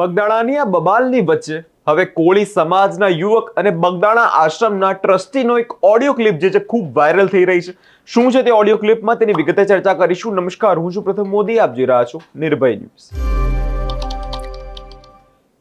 બગદાણાની આ બબાલની વચ્ચે હવે કોળી સમાજના યુવક અને બગદાણા આશ્રમના ટ્રસ્ટીનો એક ઓડિયો ક્લિપ જે છે ખૂબ વાયરલ થઈ રહી છે. શું છે તે ઓડિયો ક્લિપમાં તેની વિગતે ચર્ચા કરીશું. નમસ્કાર, હું છું પ્રથમ મોદી. આપ જોઈ રહ્યા છો, નિર્ભય ન્યૂઝ.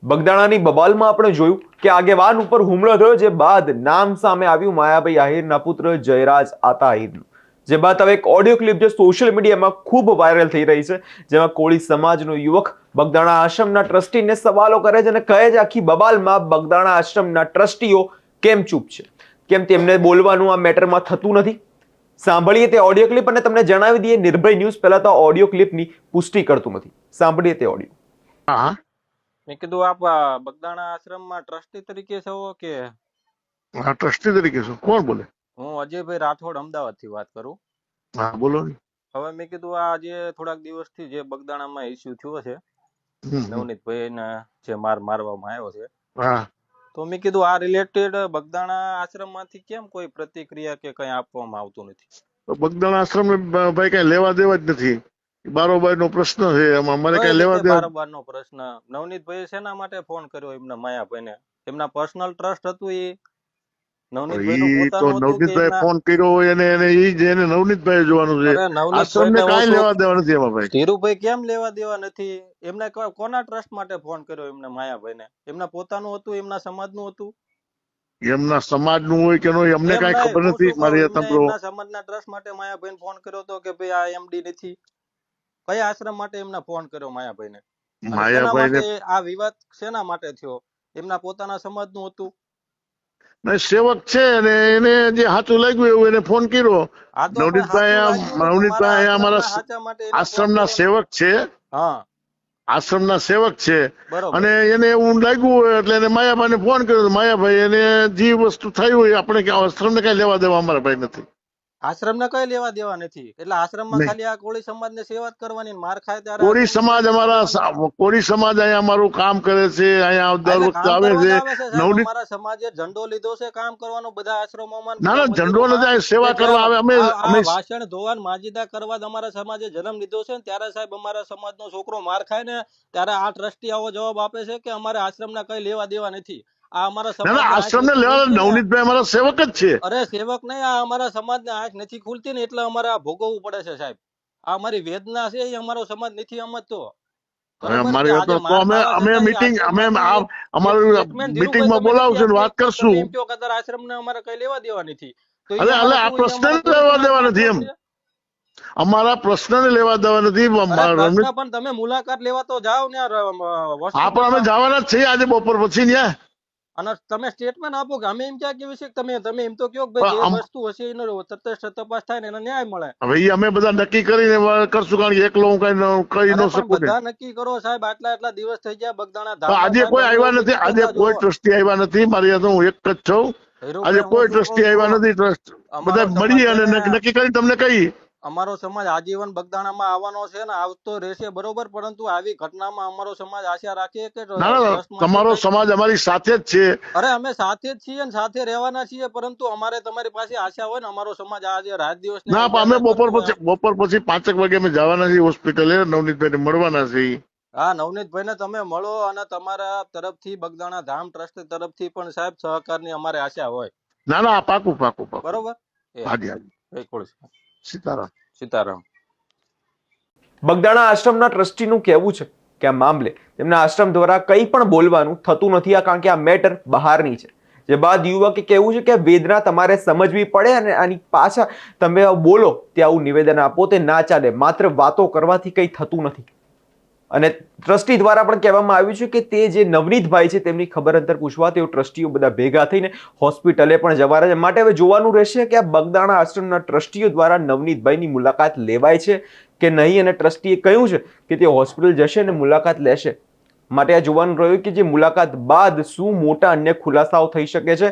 બગદાણાની બબાલમાં આપણે જોયું કે આગેવાન ઉપર હુમલો થયો, જે બાદ નામ સામે આવ્યું. માયાભાઈ આહિરના પુત્ર જયરાજ આતા આહિરનું જે બાદ હવે એક ઓડિયો ક્લિપ જે સોશિયલ મીડિયામાં ખૂબ વાયરલ થઈ રહી છે જેમાં કોળી સમાજનો યુવક બગદાણા આશ્રમના ટ્રસ્ટીને સવાલો કરે છે અને કહે છે આખી બબાલમાં બગદાણા આશ્રમના ટ્રસ્ટીઓ કેમ ચૂપ છે? કેમ તેમને બોલવાનું આ મેટરમાં થતું નથી? સાંભળીએ તે ઓડિયો ક્લિપ અને તમને જણાવી દઈએ નિર્ભય ન્યૂઝ. પહેલા તો ઓડિયો ક્લિપની પુષ્ટિ કરતું નથી. સાંભળીએ તે ઓડિયો હા. મેં કીધું આપ આ બગદાણા આશ્રમમાં ટ્રસ્ટી તરીકે છો કે હા ટ્રસ્ટી તરીકે છો. કોણ બોલે? હું અજયભાઈ રાઠોડ અમદાવાદથી વાત કરું. હા બોલો ને. હવે મેં કીધું આ જે થોડાક દિવસથી જે બગદાણામાં ઇસ્યુ થયો છે. નવનીતભાઈ ને જે માર મારવામાં આવ્યો છે હા. તો મેં કીધું આ રિલેટેડ બગદાણા આશ્રમમાંથી કેમ કોઈ પ્રતિક્રિયા કે કઈ આપવામાં આવતું નથી? બગદાણા આશ્રમ ભાઈ કઈ લેવા દેવા જ નથી. બારોબાર નો પ્રશ્ન છે એમાં અમારે કઈ લેવા દેવા બારોબાર નો પ્રશ્ન? નવનીતભાઈ શેના માટે ફોન કર્યો એમના માયાભાઈને? એમના પર્સનલ ટ્રસ્ટ હતું એ તો નવનીતભાઈ ફોન કર્યો હોય એને એને ઈ જ એને નવનીતભાઈ જોવાનું છે. અરે આશ્રમ ને નવનીતભાઈને કાંઈ લેવા દેવા નથી એમાં ભાઈ? ધીરુભાઈ કેમ લેવા દેવા નથી? એમને કોના ટ્રસ્ટ માટે ફોન કર્યો એમને માયાભાઈને? એમના પોતાનું હતું એમના સમાજનું હતું? એમના સમાજનું હોય કે ન હોય કઈ ખબર નથી. મારી એમને સમાજના ટ્રસ્ટ માટે માયાભાઈ ફોન કર્યો હતો કે ભાઈ આ એમડી નથી? કયા આશ્રમ માટે એમને ફોન કર્યો માયાભાઈને? માયાભાઈ ને માટે આ વિવાદ શેના માટે થયો? એમના પોતાના સમાજનું હતું? સેવક છે અને એને જે સાચું લાગ્યું એવું એને ફોન કર્યો. નવનીતભાઈ ને નવનીતભાઈ અમારા આશ્રમના આશ્રમના કર્યો. સેવક છે. આશ્રમ આશ્રમના સેવક છે. અને એને એવું લાગ્યું હોય એટલે એને માયાભાઈને ફોન કર્યો. માયાભાઈ એને જે વસ્તુ થઈ હોય આપણે કે આશ્રમને કઈ લેવા દેવા અમારા ભાઈ નથી. આશ્રમને કઈ લેવા દેવા નથી એટલે આશ્રમમાં. ખાલી આ કોળી સમાજને સેવા કરવાની માર ખાય ત્યારે કોળી સમાજ અમારા કોળી સમાજ અહીંયા અમારું કામ કરે છે અહીંયા દર વખતે આવે છે. નવનીત અમારા સમાજે ઝંડો લીધો છે કામ કરવાનો બધા આશ્રમોમાં ને ના ના ઝંડો. નથી સેવા કરવા આવે અમે અમે ભાષણ ધોવાન માજીદા કરવા અમારા સમાજે જન્મ લીધો છે ને ત્યારે સાહેબ અમારા સમાજનો છોકરો માર ખાય ને ત્યારે આ ટ્રસ્ટી આવો જવાબ આપે છે કે અમારે આશ્રમના કઈ લેવા દેવા નથી આ અમારા ના ના લેવા ને. નવનીતભાઈ અમારા સેવક જ છે. અરે સેવક નહીં આ અમારા સમાજને આંખ નથી ખુલતી ને એટલે અમારે આ ભોગવવું પડે છે સાહેબ. આ અમારી વેદના છે એ અમારો સમાજ નથી સમજતો. અમારી તો આજે અમે અમે મીટિંગ અમે અમારું મીટિંગમાં બોલાવશું ને વાત કરશું. તમે એમ કહો કે તારા આશ્રમને અમારે કઈ લેવા દેવા નથી. અરે, અરે, આ પ્રશ્ન લેવા દેવા નથી એમ. અમારા અમારા પ્રશ્નને લેવા દેવા નથી પ્રશ્ન પણ તમે મુલાકાત લેવા તો જાઓ ને હા પણ અમે જવાના જ છીએ આજે બપોર પછી ન્યા. અને તમે સ્ટેટમેન્ટ આપો કે અમે એમ ક્યાં કેવી છે તમે તમે એમ તો કયો કે ભાઈ જે વસ્તુ હશે એનો તટસ્થ તપાસ થાય ને એને ન્યાય મળે. હવે એ અમે બધા નક્કી કરીને કરશું કારણ કે એકલો હું કઈ ન- કહી ન શકું બધા નક્કી કરો સાહેબ આટલા આટલા દિવસ થઈ ગયા બગદાણા આજે કોઈ આવ્યા નથી આજે કોઈ ટ્રસ્ટી આવ્યા નથી મારી હું એક જ છું. આજે કોઈ ટ્રસ્ટી આવ્યા નથી ટ્રસ્ટ બધા મળી અને નક્કી કરી તમને કહી અમારો સમાજ આજીવન બગદાણામાં આવવાનો છે ને આવતો રહેશે બરોબર પરંતુ આવી ઘટનામાં અમારો સમાજ આશા રાખીએ કે તમારો સમાજ અમારી સાથે જ છે. અરે અમે સાથે જ છીએ ને સાથે રહેવાના છીએ પરંતુ અમારે તમારી પાસે આશા હોય ને અમારો સમાજ આજે રાત દિવસ ના અમે બપોર પછી બપોર પછી પાંચેક વાગે અમે જવાના છીએ હોસ્પિટલે નવનીતભાઈ મળવાના છે ઈ. હા નવનીતભાઈ ને તમે મળો અને તમારા તરફથી બગદાણા ધામ ટ્રસ્ટ તરફથી પણ સાહેબ સહકારની અમારે આશા હોય. ના ના પાકું પાકું પાકું. બરોબર? હાજી હાજી. બિલકુલ સીતારામ. સીતારામ. બગદાણા આશ્રમના ટ્રસ્ટીનું કહેવું છે કે આ મામલે તેમના આશ્રમ દ્વારા કંઈ પણ બોલવાનું થતું નથી આ કારણ કે આ મેટર બહારની છે. જે બાદ યુવકે કહેવું છે કે વેદના તમારે સમજવી પડે અને આની પાછા તમે બોલો તે આવું નિવેદન આપો તે ના ચાલે માત્ર વાતો કરવાથી કંઈ થતું નથી. અને ટ્રસ્ટી દ્વારા પણ કહેવામાં આવ્યું છે કે તે જે નવનીતભાઈ છે, તેમની ખબર અંતર પૂછવા તેઓ ટ્રસ્ટીઓ બધા ભેગા થઈને હોસ્પિટલે પણ જવાના છે. માટે હવે જોવાનું રહેશે કે આ બગદાણા આશ્રમના ટ્રસ્ટીઓ દ્વારા નવનીતભાઈની મુલાકાત લેવાય છે કે નહીં અને ટ્રસ્ટીએ કહ્યું છે કે તે હોસ્પિટલ જશે અને મુલાકાત લેશે. માટે આ જોવાનું રહ્યું કે જે મુલાકાત બાદ શું મોટા અન્ય ખુલાસાઓ થઈ શકે છે,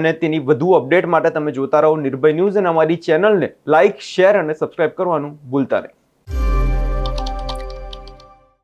અને તેની વધુ અપડેટ માટે તમે જોતા રહો નિર્ભય ન્યૂઝ અને અમારી ચેનલને લાઇક શેર અને સબસ્ક્રાઇબ કરવાનું ભૂલતા નહીં.